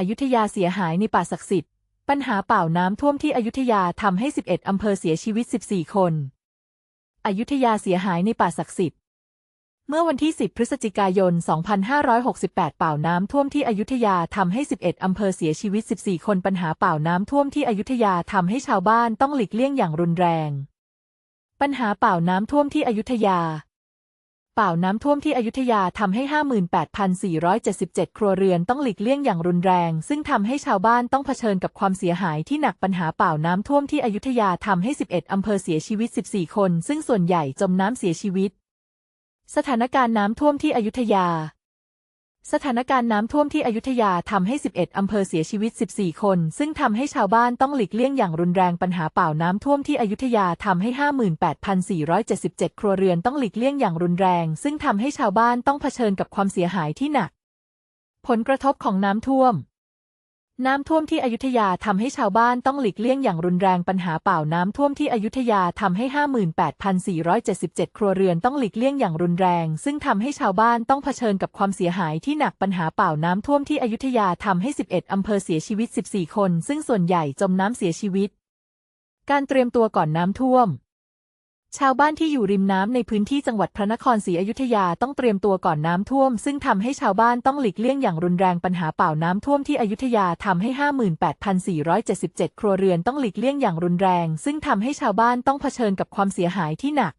อยุธยาเสียหายในป่าศักดิ์สิทธิ์ ปัญหาเป่าน้ำท่วมที่อยุธยาทำให้ 11 อำเภอเสียชีวิต 14 คน อยุธยาเสียหายในป่าศักดิ์สิทธิ์ เมื่อวันที่ 10 พฤศจิกายน 2568 เป่าน้ำท่วมที่อยุธยาทำให้ 11 อำเภอเสียชีวิต 14 คนปัญหาเป่าน้ำท่วมที่อยุธยาทำให้ชาวบ้านต้องหลีกเลี่ยงอย่างรุนแรง ปัญหาเป่าน้ำท่วมที่อยุธยา เป่าน้ำท่วมที่อยุธยาทำให้ 58,477 ครัวเรือนต้องหลีกเลี่ยงอย่างรุนแรง ซึ่งทำให้ชาวบ้านต้องเผชิญกับความเสียหายที่หนักปัญหาเป่าน้ำท่วมที่อยุธยาทำให้ 11 อำเภอเสียชีวิต 14 คน ซึ่งส่วนใหญ่จมน้ำเสียชีวิต สถานการณ์น้ำท่วมที่อยุธยา สถานการณ์น้ำท่วมที่อยุธยาทำให้ 11 อำเภอเสียชีวิต 14 คน ซึ่งทำให้ชาวบ้านต้องหลีกเลี่ยงอย่างรุนแรงปัญหาเป่าน้ำท่วมที่อยุธยาทำให้ 58,477 ครัวเรือนต้องหลีกเลี่ยงอย่างรุนแรง ซึ่งทำให้ชาวบ้านต้องเผชิญกับความเสียหายที่หนัก ผลกระทบของน้ำท่วม น้ำท่วมที่อยุธยาทำให้ชาวบ้านต้องหลีกเลี่ยงอย่างรุนแรงปัญหาเป่าน้ำท่วมที่อยุธยาทำให้ 58,477 ครัวเรือนต้องหลีกเลี่ยงอย่างรุนแรง ซึ่งทำให้ชาวบ้านต้องเผชิญกับความเสียหายที่หนักปัญหาเป่าน้ำท่วมที่อยุธยาทำให้ 11 อำเภอเสียชีวิต 14 คน ซึ่งส่วนใหญ่จมน้ำเสียชีวิต การเตรียมตัวก่อนน้ำท่วม ชาวบ้านที่อยู่ริมน้ำในพื้นที่จังหวัดพระนครศรีอยุธยาต้องเตรียมตัวก่อนน้ำท่วม ซึ่งทำให้ชาวบ้านต้องหลีกเลี่ยงอย่างรุนแรงปัญหาเป่าน้ำท่วมที่อยุธยาทำให้ 58,477 ครัวเรือนต้องหลีกเลี่ยงอย่างรุนแรง ซึ่งทำให้ชาวบ้านต้องเผชิญกับความเสียหายที่หนัก